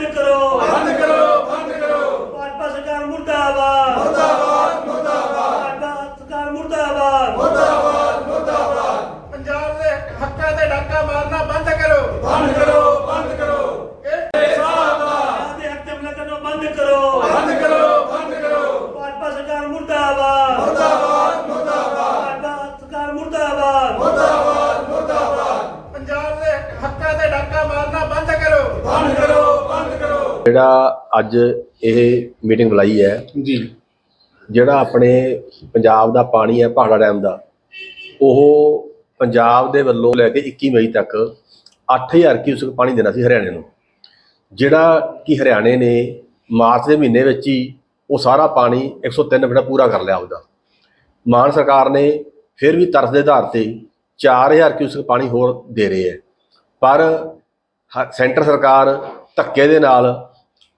ਬੰਦ ਕਰੋ ਬੰਦ ਕਰੋ ਜਿਹੜਾ ਅੱਜ ਇਹ ਮੀਟਿੰਗ ਬੁਲਾਈ ਹੈ ਜੀ। ਜਿਹੜਾ ਆਪਣੇ ਪੰਜਾਬ ਦਾ ਪਾਣੀ ਹੈ ਪਹਾੜਾ ਡੈਮ ਦਾ ਉਹ ਪੰਜਾਬ ਦੇ ਵੱਲੋਂ ਲੈ ਕੇ 21 ਮਈ ਤੱਕ 8000 ਕਿਊਸਕ ਪਾਣੀ ਦੇਣਾ ਸੀ ਹਰਿਆਣੇ ਨੂੰ। ਜਿਹੜਾ ਕਿ ਹਰਿਆਣੇ ਨੇ ਮਾਰਚ ਦੇ ਮਹੀਨੇ ਵਿੱਚ ਹੀ ਉਹ ਸਾਰਾ ਪਾਣੀ 103 ਮਿੰਟ ਪੂਰਾ ਕਰ ਲਿਆ ਉਹਦਾ ਮਾਨ ਸਰਕਾਰ ਨੇ ਫਿਰ ਵੀ ਤਰਸ ਦੇ ਆਧਾਰ ਤੇ 4000 ਕਿਊਸਕ ਪਾਣੀ ਹੋਰ ਦੇ ਰਹੇ ਹੈ। ਪਰ ਸੈਂਟਰ ਸਰਕਾਰ ਧੱਕੇ ਦੇ ਨਾਲ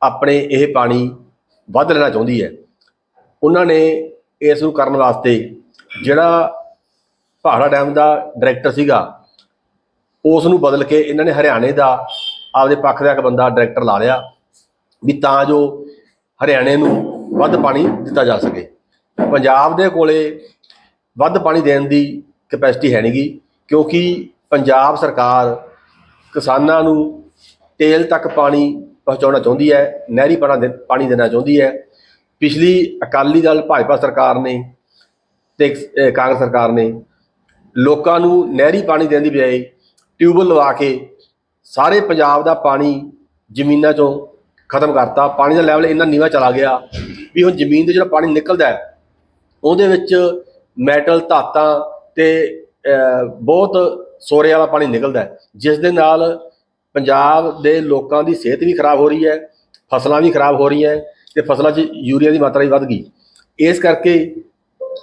ਆਪਣੇ ਇਹ ਪਾਣੀ ਵੱਧ ਲੈਣਾ ਚਾਹੁੰਦੀ ਹੈ। ਉਹਨਾਂ ਨੇ ਇਸ ਨੂੰ ਕਰਨ ਵਾਸਤੇ ਜਿਹੜਾ ਪਹਾੜਾ ਡੈਮ ਦਾ ਡਾਇਰੈਕਟਰ ਸੀਗਾ, ਉਸ ਨੂੰ ਬਦਲ ਕੇ ਇਹਨਾਂ ਨੇ ਹਰਿਆਣੇ ਦਾ ਆਪਦੇ ਪੱਖ ਦਾ ਇੱਕ ਬੰਦਾ ਡਾਇਰੈਕਟਰ ਲਾ ਲਿਆ ਵੀ ਤਾਂ ਜੋ ਹਰਿਆਣੇ ਨੂੰ ਵੱਧ ਪਾਣੀ ਦਿੱਤਾ ਜਾ ਸਕੇ। ਪੰਜਾਬ ਦੇ ਕੋਲੇ ਵੱਧ ਪਾਣੀ ਦੇਣ ਦੀ ਕਪੈਸਿਟੀ ਹੈ ਨਹੀਂਗੀ, ਕਿਉਂਕਿ ਪੰਜਾਬ ਸਰਕਾਰ ਕਿਸਾਨਾਂ ਨੂੰ ਤੇਲ ਤੱਕ ਪਾਣੀ ਪਹੁੰਚਾਉਣਾ ਚਾਹੁੰਦੀ ਹੈ, ਨਹਿਰੀ ਪਾਣਾ ਦੇ- ਪਾਣੀ ਦੇਣਾ ਚਾਹੁੰਦੀ ਹੈ। ਪਿਛਲੀ ਅਕਾਲੀ ਦਲ, ਭਾਜਪਾ ਸਰਕਾਰ ਨੇ ਤੇ ਕਾਂਗਰਸ ਸਰਕਾਰ ਨੇ ਲੋਕਾਂ ਨੂੰ ਨਹਿਰੀ ਪਾਣੀ ਦੇਣ ਦੀ ਬਜਾਏ ਟਿਊਬਵੈੱਲ ਲਵਾ ਕੇ ਸਾਰੇ ਪੰਜਾਬ ਦਾ ਪਾਣੀ ਜ਼ਮੀਨਾਂ 'ਚੋਂ ਖਤਮ ਕਰਤਾ। ਪਾਣੀ ਦਾ ਲੈਵਲ ਇੰਨਾ ਨੀਵਾ ਚਲਾ ਗਿਆ ਵੀ ਹੁਣ ਜ਼ਮੀਨ ਤੋਂ ਜਿਹੜਾ ਪਾਣੀ ਨਿਕਲਦਾ ਹੈ, ਉਹਦੇ ਵਿੱਚ ਮੈਟਲ ਧਾਤਾਂ ਤੇ ਬਹੁਤ ਸੋਰੇ ਵਾਲਾ ਪਾਣੀ ਨਿਕਲਦਾ ਜਿਸ ਦੇ ਨਾਲ ਪੰਜਾਬ ਦੇ ਲੋਕਾਂ ਦੀ ਸਿਹਤ ਵੀ ਖਰਾਬ ਹੋ ਰਹੀ ਹੈ ਫਸਲਾਂ ਵੀ ਖਰਾਬ ਹੋ ਰਹੀਆਂ ਤੇ ਫਸਲਾਂ 'ਚ ਯੂਰੀਆ ਦੀ ਮਾਤਰਾ ਵੀ ਵੱਧ ਗਈ। ਇਸ ਕਰਕੇ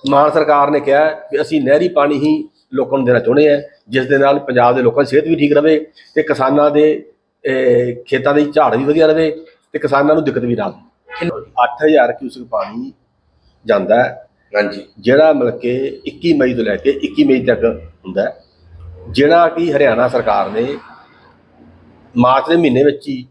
ਮਾਨ ਸਰਕਾਰ ਨੇ ਕਿਹਾ ਕਿ ਅਸੀਂ ਨਹਿਰੀ ਪਾਣੀ ਹੀ ਲੋਕਾਂ ਨੂੰ ਦੇਣਾ ਚਾਹੁੰਦੇ ਹਾਂ ਜਿਸ ਦੇ ਨਾਲ ਪੰਜਾਬ ਦੇ ਲੋਕਾਂ ਦੀ ਸਿਹਤ ਵੀ ਠੀਕ ਰਵੇ ਤੇ ਕਿਸਾਨਾਂ ਦੇ ਖੇਤਾਂ ਦੀ ਝਾੜ ਵੀ ਵਧੀਆ ਰਵੇ ਤੇ ਕਿਸਾਨਾਂ ਨੂੰ ਦਿੱਕਤ ਵੀ ਨਾ ਆਵੇ। 8000 ਕਿਊਸਕ ਪਾਣੀ ਜਾਂਦਾ ਹੈ। ਹਾਂਜੀ। ਜਿਹੜਾ ਮਤਲਬ ਕਿ 21 ਮਈ ਤੋਂ ਲੈ ਕੇ 21 ਮਈ ਤੱਕ ਹੁੰਦਾ ਜਿਹੜਾ ਕਿ ਹਰਿਆਣਾ ਸਰਕਾਰ ਨੇ ਮਾਰਚ ਦੇ ਮਹੀਨੇ ਵਿੱਚ ਹੀ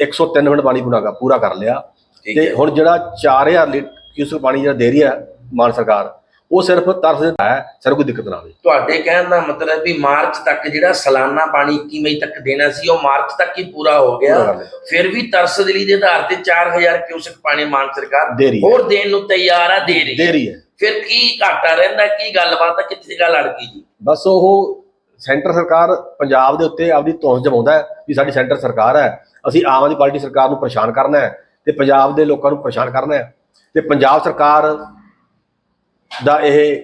103 ਮਿੰਟ ਪਾਣੀ ਪੂਰਾ ਪੂਰਾ ਕਰ ਲਿਆ ਠੀਕ ਤੇ ਹੈ। ਹੁਣ ਜਿਹੜਾ 4000 ਲੀਟਰ ਕਿਊਸਕ ਪਾਣੀ ਜਿਹੜਾ ਦੇ ਰਹੀ ਹੈ ਮਾਨ ਸਰਕਾਰ ਉਹ ਸਿਰਫ ਤਰਸ ਦਾ ਹੈ ਸਿਰ ਕੋਈ ਦਿੱਕਤ ਨਾ ਆਵੇ ਤੁਹਾਡੇ ਕਹਿਣ ਦਾ ਮਤਲਬ ਵੀ ਮਾਰਚ ਤੱਕ ਜਿਹੜਾ ਸਾਲਾਨਾ ਪਾਣੀ 21 ਮਈ ਤੱਕ ਦੇਣਾ ਸੀ ਉਹ ਮਾਰਚ ਤੱਕ ਹੀ ਪੂਰਾ ਹੋ ਪੂਰਾ ਗਿਆ ਕਰ ਲਿਆ। ਫਿਰ ਵੀ ਤਰਸਦਲੀ ਦੇ ਆਧਾਰ ਤੇ 4000 ਕਿਊਸਕ ਪਾਣੀ ਮਾਨ ਸਰਕਾਰ ਦੇ ਰਹੀ ਹੈ। ਹੋਰ ਦੇਣ ਨੂੰ ਤਿਆਰ ਆ ਦੇ ਰਹੀ ਦੇ ਹੈ ਰਹੀ ਹੈ ਫਿਰ ਕੀ ਘਾਟਾ ਰਹਿੰਦਾ ਕੀ ਗੱਲਬਾਤ ਆ ਕਿੱਥੇ ਗੱਲ ਅੜ ਗਈ ਜੀ ਬਸ ਉਹ ਸੈਂਟਰ ਸਰਕਾਰ ਪੰਜਾਬ ਦੇ ਉੱਤੇ ਆਪਦੀ ਧੌਂਸ ਜਮਾਉਂਦਾ ਹੈ ਵੀ ਸਾਡੀ ਸੈਂਟਰ ਸਰਕਾਰ ਹੈ। ਅਸੀਂ ਆਮ ਆਦਮੀ ਪਾਰਟੀ ਸਰਕਾਰ ਨੂੰ ਪਰੇਸ਼ਾਨ ਕਰਨਾ ਹੈ ਤੇ ਪੰਜਾਬ ਦੇ ਲੋਕਾਂ ਨੂੰ ਪਰੇਸ਼ਾਨ ਕਰਨਾ ਹੈ। ਤੇ ਪੰਜਾਬ ਸਰਕਾਰ ਦਾ ਇਹ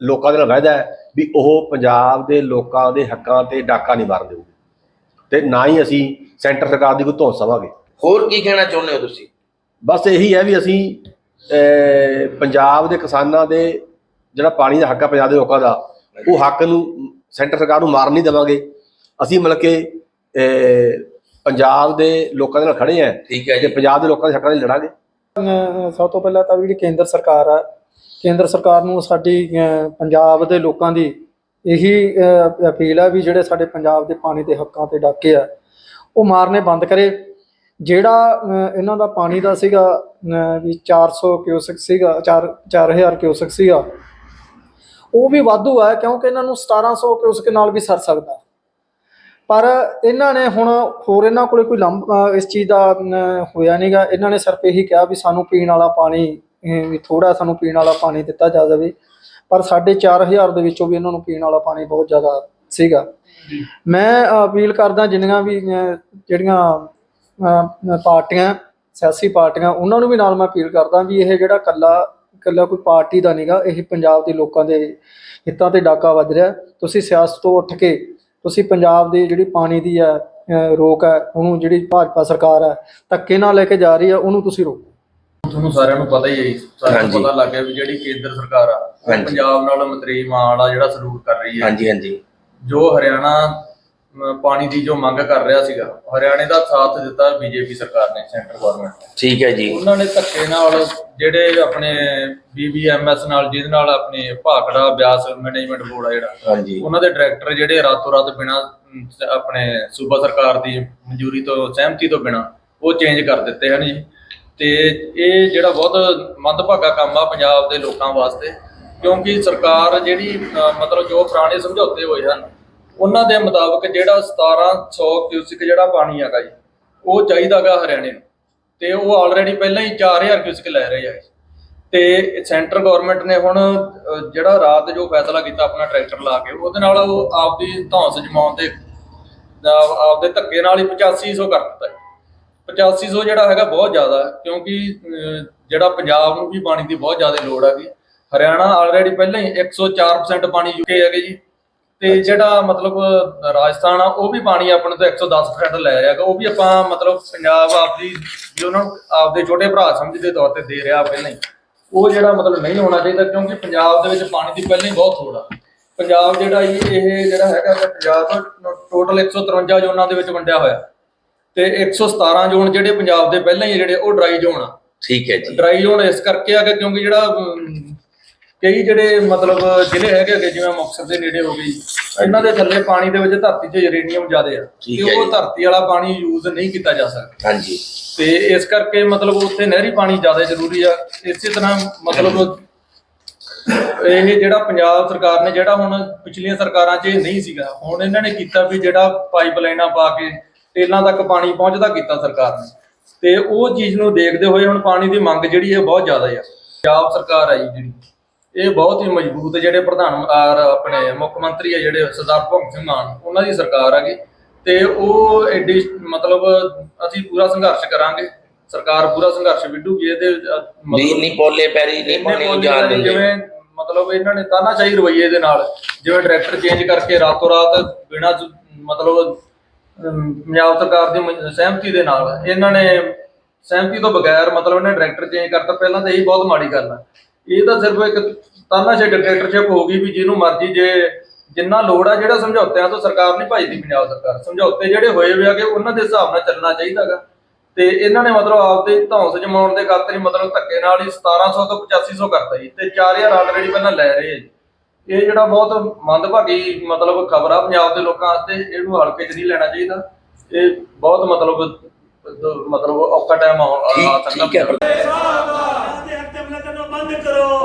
ਲੋਕਾਂ ਦੇ ਨਾਲ ਵਾਅਦਾ ਹੈ ਵੀ ਉਹ ਪੰਜਾਬ ਦੇ ਲੋਕਾਂ ਦੇ ਹੱਕਾਂ ਤੇ ਡਾਕਾ ਨਹੀਂ ਮਾਰਨ ਦੇਊਗੀ ਤੇ ਨਾ ਹੀ ਅਸੀਂ ਸੈਂਟਰ ਸਰਕਾਰ ਦੀ ਕੋਈ ਧੌਂਸ ਸਵਾਂਗੇ ਹੋਰ ਕੀ ਕਹਿਣਾ ਚਾਹੁੰਦੇ ਹੋ ਤੁਸੀਂ? ਬਸ ਇਹੀ ਹੈ ਵੀ ਅਸੀਂ ਪੰਜਾਬ ਦੇ ਕਿਸਾਨਾਂ ਦੇ ਜਿਹੜਾ ਪਾਣੀ ਦਾ ਹੱਕ ਹੈ ਪੰਜਾਬ ਦੇ ਲੋਕਾਂ ਦਾ ਉਹ ਹੱਕ ਨੂੰ ਸੈਂਟਰ ਸਰਕਾਰ ਨੂੰ ਮਾਰਨ ਨਹੀਂ ਦੇਵਾਂਗੇ। ਅਸੀਂ ਮਤਲਬ ਕਿ ਪੰਜਾਬ ਦੇ ਲੋਕਾਂ ਦੇ ਨਾਲ ਖੜੇ ਆਂ ਠੀਕ ਹੈ ਤੇ ਜੀ। ਪੰਜਾਬ ਦੇ ਲੋਕਾਂ ਦੇ ਹੱਕਾਂ ਲਈ ਲੜਾਂਗੇ। ਸਭ ਤੋਂ ਪਹਿਲਾਂ ਤਾਂ ਜਿਹੜੀ ਕੇਂਦਰ ਸਰਕਾਰ ਆ ਕੇਂਦਰ ਸਰਕਾਰ ਨੂੰ ਸਾਡੀ ਪੰਜਾਬ ਦੇ ਲੋਕਾਂ ਦੀ ਇਹੀ ਅਪੀਲ ਆ ਵੀ ਜਿਹੜੇ ਸਾਡੇ ਪੰਜਾਬ ਦੇ ਪਾਣੀ ਦੇ ਹੱਕਾਂ ਤੇ ਡਾਕੇ ਆ ਉਹ ਮਾਰਨੇ ਬੰਦ ਕਰੇ। ਜਿਹੜਾ ਇਹਨਾਂ ਦਾ ਪਾਣੀ ਦਾ ਸੀਗਾ ਵੀ 400 ਕਿਊਸਕ ਸੀਗਾ 4 4000 ਕਿਊਸਕ ਸੀਗਾ ਉਹ ਵੀ ਵਾਧੂ ਆ ਕਿਉਂਕਿ ਇਹਨਾਂ ਨੂੰ 1700 ਕਿਊਸਕ ਨਾਲ ਵੀ ਸਰ ਸਕਦਾ। ਪਰ ਇਹਨਾਂ ਨੇ ਹੁਣ ਹੋਰ ਇਹਨਾਂ ਕੋਲੇ ਕੋਈ ਲੰਬ ਇਸ ਚੀਜ਼ ਦਾ ਹੋਇਆ ਨਹੀਂਗਾ ਇਹਨਾਂ ਨੇ ਸਿਰਫ ਇਹੀ ਕਿਹਾ ਵੀ ਸਾਨੂੰ ਪੀਣ ਵਾਲਾ ਪਾਣੀ ਵੀ ਥੋੜਾ ਸਾਨੂੰ ਪੀਣ ਵਾਲਾ ਪਾਣੀ ਦਿੱਤਾ ਜਾ ਜਾਵੇ। ਪਰ ਸਾਡੇ 4000 ਦੇ ਵਿੱਚੋਂ ਵੀ ਇਹਨਾਂ ਨੂੰ ਪੀਣ ਵਾਲਾ ਪਾਣੀ ਬਹੁਤ ਜ਼ਿਆਦਾ ਸੀਗਾ। ਮੈਂ ਅਪੀਲ ਕਰਦਾ ਜਿੰਨੀਆਂ ਵੀ ਜਿਹੜੀਆਂ ਪਾਰਟੀਆਂ ਸਿਆਸੀ ਪਾਰਟੀਆਂ ਉਹਨਾਂ ਨੂੰ ਵੀ ਨਾਲ ਮੈਂ ਅਪੀਲ ਕਰਦਾ ਵੀ ਇਹ ਜਿਹੜਾ ਕੱਲਾ ਕੱਲਾ ਕੋਈ ਪਾਰਟੀ ਦਾ ਨਹੀਂਗਾ ਇਹ ਪੰਜਾਬ ਦੇ ਲੋਕਾਂ ਦੇ ਹਿੱਤਾਂ ਤੇ ਡਾਕਾ ਵੱਜ ਰਿਹਾ ਤੁਸੀਂ ਸਿਆਸਤ ਤੋਂ ਉੱਠ ਕੇ ਤੁਸੀਂ ਪੰਜਾਬ ਦੀ ਜਿਹੜੀ ਪਾਣੀ ਦੀ ਹੈ ਰੋਕ ਹੈ ਉਹਨੂੰ ਜਿਹੜੀ ਭਾਜਪਾ ਸਰਕਾਰ ਹੈ ਧੱਕੇ ਨਾਲ ਲੈ ਕੇ ਜਾ ਰਹੀ ਹੈ ਉਹਨੂੰ ਤੁਸੀਂ ਰੋਕੋ ਤੁਹਾਨੂੰ ਸਾਰਿਆਂ ਨੂੰ ਪਤਾ ਹੀ ਹੈ ਜੀ, ਸਾਰਿਆਂ ਨੂੰ। ਪਤਾ ਲੱਗ ਗਿਆ ਵੀ ਜਿਹੜੀ ਕੇਂਦਰ ਸਰਕਾਰ ਆ। ਪੰਜਾਬ ਨਾਲ ਮਤਰੀ ਮਾਣ ਆ ਜਿਹੜਾ ਸਲੂਕ ਕਰ ਰਹੀ ਹੈ ਹਾਂਜੀ ਹਾਂਜੀ ਜੋ ਹਰਿਆਣਾ ਪਾਣੀ ਦੀ ਜੋ ਮੰਗ ਕਰ ਰਿਹਾ ਸੀਗਾ ਹਰਿਆਣੇ ਦਾ ਸਾਥ ਦਿੱਤਾ ਬੀਜੇਪੀ ਸਰਕਾਰ ਨੇ ਸੈਂਟਰ ਗਵਰਨਮੈਂਟ ਠੀਕ ਹੈ ਜੀ। ਉਹਨਾਂ ਨੇ ਧੱਕੇ ਨਾਲ ਜਿਹੜੇ ਆਪਣੇ ਬੀਬੀਐਮਐਸ ਨਾਲ ਜਿਹਦੇ ਨਾਲ ਆਪਣੀ ਭਾਖੜਾ ਬਿਆਸ ਮੈਨੇਜਮੈਂਟ ਬੋਰਡ ਆ ਜਿਹੜਾ ਹਾਂਜੀ। ਉਹਨਾਂ ਦੇ ਡਾਇਰੈਕਟਰ ਜਿਹੜੇ ਰਾਤੋਂ ਰਾਤ ਬਿਨਾ ਆਪਣੇ ਸੂਬਾ ਸਰਕਾਰ ਦੀ ਮਨਜ਼ੂਰੀ ਤੋਂ ਸਹਿਮਤੀ ਤੋਂ ਬਿਨਾ ਉਹ ਚੇਂਜ ਕਰ ਦਿੱਤੇ ਹਨ ਜੀ। ਤੇ ਇਹ ਜਿਹੜਾ ਬਹੁਤ ਮੰਦਭਾਗਾ ਕੰਮ ਆ ਪੰਜਾਬ ਦੇ ਲੋਕਾਂ ਵਾਸਤੇ ਕਿਉਂਕਿ ਸਰਕਾਰ ਜਿਹੜੀ ਮਤਲਬ ਜੋ ਪੁਰਾਣੇ ਸਮਝੌਤੇ ਹੋਏ ਹਨ ਉਹਨਾਂ ਦੇ ਮੁਤਾਬਕ ਜਿਹੜਾ 1700 ਕਿਊਸਿਕ ਜਿਹੜਾ ਪਾਣੀ ਹੈਗਾ ਜੀ, ਉਹ ਚਾਹੀਦਾਗਾ ਹਰਿਆਣੇ ਨੂੰ ਤੇ ਉਹ ਆਲਰੇਡੀ ਪਹਿਲਾਂ ਹੀ 4000 ਕਿਊਸਿਕ ਲੈ ਰਹੇ ਆ ਜੀ। ਤੇ ਸੈਂਟਰ ਗਵਰਨਮੈਂਟ ਨੇ ਹੁਣ ਜਿਹੜਾ ਰਾਤ ਜੋ ਫੈਸਲਾ ਕੀਤਾ ਆਪਣਾ ਟਰੈਕਟਰ ਲਾ ਕੇ, ਉਹਦੇ ਨਾਲ ਉਹ ਆਪਦੀ ਧੌਂਸ ਜਮਾਉਣ ਦੇ ਆਪ- ਆਪਦੇ ਧੱਕੇ ਨਾਲ ਹੀ 8500 ਕਰ ਦਿੱਤਾ ਜੀ। 8500 ਜਿਹੜਾ ਹੈਗਾ ਬਹੁਤ ਜ਼ਿਆਦਾ, ਕਿਉਂਕਿ ਜਿਹੜਾ ਪੰਜਾਬ ਨੂੰ ਵੀ ਪਾਣੀ ਦੀ ਬਹੁਤ ਜ਼ਿਆਦਾ ਲੋੜ ਹੈਗੀ ਹਰਿਆਣਾ ਆਲਰੇਡੀ ਪਹਿਲਾਂ ਹੀ 104% ਪਾਣੀ ਯੂਕੇ ਹੈਗੇ ਜੀ ਤੇ ਜਿਹੜਾ ਮਤਲਬ ਰਾਜਸਥਾਨ ਆ ਉਹ ਵੀ ਪਾਣੀ ਆਪਣੇ ਤੋਂ 110% ਲੈ ਰਿਹਾ ਹੈਗਾ। ਉਹ ਵੀ ਆਪਾਂ ਮਤਲਬ ਪੰਜਾਬ ਆਪਦੀ ਜੋ ਉਹਨਾਂ ਨੂੰ ਆਪਦੇ ਛੋਟੇ ਭਰਾ ਸਮਝਦੇ ਤੌਰ ਤੇ ਦੇ ਰਿਹਾ ਪਹਿਲਾਂ ਹੀ ਉਹ ਜਿਹੜਾ ਮਤਲਬ ਨਹੀਂ ਹੋਣਾ ਚਾਹੀਦਾ ਕਿਉਂਕਿ ਪੰਜਾਬ ਦੇ ਵਿੱਚ ਪਾਣੀ ਦੀ ਪਹਿਲਾਂ ਹੀ ਬਹੁਤ ਥੋੜ ਪੰਜਾਬ ਜਿਹੜਾ ਇਹ ਜਿਹੜਾ ਹੈਗਾ ਪੰਜਾਬ ਟੋਟਲ 153 ਜ਼ੋਨਾਂ ਦੇ ਵਿੱਚ ਵੰਡਿਆ ਹੋਇਆ। ਤੇ 117 ਜ਼ੋਨ ਜਿਹੜੇ ਪੰਜਾਬ ਦੇ ਪਹਿਲਾਂ ਹੀ ਜਿਹੜੇ ਉਹ ਡਰਾਈ ਜ਼ੋਨ ਆ। ਠੀਕ ਹੈ ਜੀ। ਡਰਾਈ ਜ਼ੋਨ ਇਸ ਕਰਕੇ ਆ ਕਿਉਂਕਿ ਜਿਹੜਾ ਕਈ ਜਿਹੜੇ ਮਤਲਬ ਜ਼ਿਲ੍ਹੇ ਹੈਗੇ ਹੈਗੇ ਜਿਵੇਂ ਮੁਕਤਸਰ ਦੇ ਨੇੜੇ ਹੋ ਗਈ ਇਹਨਾਂ ਦੇ ਥੱਲੇ ਪਾਣੀ ਦੇ ਵਿੱਚ ਧਰਤੀ 'ਚ ਯੂਰੇਨੀਅਮ ਜ਼ਿਆਦਾ ਆ। ਠੀਕ ਤੇ ਹੈ ਉਹ ਜੀ। ਧਰਤੀ ਵਾਲਾ ਪਾਣੀ ਯੂਜ਼ ਨਹੀਂ ਕੀਤਾ ਜਾ ਸਕਦਾ। ਹਾਂਜੀ। ਤੇ ਇਸ ਕਰਕੇ ਮਤਲਬ ਉੱਥੇ ਨਹਿਰੀ ਪਾਣੀ ਜ਼ਿਆਦਾ ਜ਼ਰੂਰੀ ਆ। ਇਸੇ ਤਰ੍ਹਾਂ ਮਤਲਬ ਇਹ ਜਿਹੜਾ ਪੰਜਾਬ ਸਰਕਾਰ ਨੇ ਜਿਹੜਾ ਹੁਣ ਪਿਛਲੀਆਂ ਸਰਕਾਰਾਂ 'ਚ ਇਹ ਨਹੀਂ ਸੀਗਾ। ਹੁਣ ਇਹਨਾਂ ਨੇ ਕੀਤਾ ਵੀ ਜਿਹੜਾ ਪਾਈਪਲਾਈਨਾਂ ਪਾ ਕੇ ਟੇਲਾਂ ਤੱਕ ਪਾਣੀ ਪਹੁੰਚਦਾ ਕੀਤਾ ਸਰਕਾਰ ਨੇ। ਤੇ ਉਹ ਚੀਜ਼ ਨੂੰ ਦੇਖਦੇ ਹੋਏ ਹੁਣ ਪਾਣੀ ਦੀ ਮੰਗ ਜਿਹੜੀ ਹੈ ਬਹੁਤ ਜ਼ਿਆਦਾ ਆ। ਪੰਜਾਬ ਸਰਕਾਰ ਹੈ ਜਿਹੜੀ। ਇਹ ਬਹੁਤ ਹੀ ਮਜ਼ਬੂਤ ਜਿਹੜੇ ਪ੍ਰਧਾਨ ਆਪਣੇ ਮੁੱਖ ਮੰਤਰੀ ਆ ਜਿਹੜੇ ਸਰਦਾਰ ਭਗਤ ਸਿੰਘ ਮਾਨ ਉਹਨਾਂ ਦੀ ਸਰਕਾਰ ਹੈਗੀ ਤੇ ਉਹ ਐਡੀ ਮਤਲਬ ਅਸੀਂ ਪੂਰਾ ਸੰਘਰਸ਼ ਕਰਾਂਗੇ। ਸਰਕਾਰ ਪੂਰਾ ਸੰਘਰਸ਼ ਵਿੱਢੂਗੀ ਇਹਦੇ ਵੀ ਨਹੀਂ ਪੋਲੇ ਪੈਰੀ ਨਹੀਂ ਪਾਣੀ ਜਾਣ ਦਿੰਦੇ। ਜਿਵੇਂ ਮਤਲਬ ਇਹਨਾਂ ਨੇ ਤਾਨਾਸ਼ਾਹੀ ਰਵਈਏ ਦੇ ਨਾਲ ਜਿਵੇਂ ਡਾਇਰੈਕਟਰ ਚੇਂਜ ਕਰਕੇ ਰਾਤੋਂ ਰਾਤ ਬਿਨਾਂ ਮਤਲਬ ਪੰਜਾਬ ਸਰਕਾਰ ਦੀ ਸਹਿਮਤੀ ਦੇ ਨਾਲ ਇਹਨਾਂ ਨੇ ਸਹਿਮਤੀ ਤੋਂ ਬਗੈਰ ਮਤਲਬ ਇਹਨੇ ਡਾਇਰੈਕਟਰ ਚੇਂਜ ਕਰਤਾ। ਪਹਿਲਾਂ ਤਾਂ ਇਹ ਬਹੁਤ ਮਾੜੀ ਗੱਲ ਆ। ਇਹ ਤਾਂ ਸਿਰਫ ਇੱਕ ਤਾਨਾਸ਼ਾਹੀ ਡਿਕਟੇਟਰਸ਼ਿਪ ਹੋ ਗਈ ਵੀ ਜਿਹਨੂੰ ਮਰਜ਼ੀ ਜੇ ਜਿੰਨਾ ਲੋੜ ਆ ਜਿਹੜਾ ਸਮਝੌਤਿਆਂ ਤੋਂ ਸਰਕਾਰ ਨਹੀਂ ਭਜਦੀ ਪੰਜਾਬ ਸਰਕਾਰ। ਸਮਝੌਤੇ ਜਿਹੜੇ ਹੋਏ ਹੋਏ ਆਗੇ ਉਹਨਾਂ ਦੇ ਹਿਸਾਬ ਨਾਲ ਚੱਲਣਾ ਚਾਹੀਦਾਗਾ ਤੇ ਇਹਨਾਂ ਨੇ ਮਤਲਬ ਆਪਦੇ ਧੌਂਸ ਜਮਾਉਣ ਦੇ ਖਾਤਰ ਹੀ ਮਤਲਬ ਧੱਕੇ ਨਾਲ ਹੀ 1700 ਤੋਂ 8500 ਕਰਤਾ ਜੀ। ਤੇ 4000 ਆਲਰੇਡੀ ਪਹਿਲਾਂ ਲੈ ਰਹੇ ਆ ਜੀ। ਇਹ ਜਿਹੜਾ ਬਹੁਤ ਮੰਦਭਾਗੀ ਮਤਲਬ ਖਬਰ ਆ ਪੰਜਾਬ ਦੇ ਲੋਕਾਂ ਵਾਸਤੇ ਇਹਨੂੰ ਹਲਕੇ 'ਚ ਨਹੀਂ ਲੈਣਾ ਚਾਹੀਦਾ। ਇਹ ਬਹੁਤ ਮਤਲਬ ਮਤਲਬ ਔਖਾ ਟਾਈਮ ਆ ਸਕਦਾ। ਠੀਕ ਹੈ। ਬੰਦ ਕਰੋ।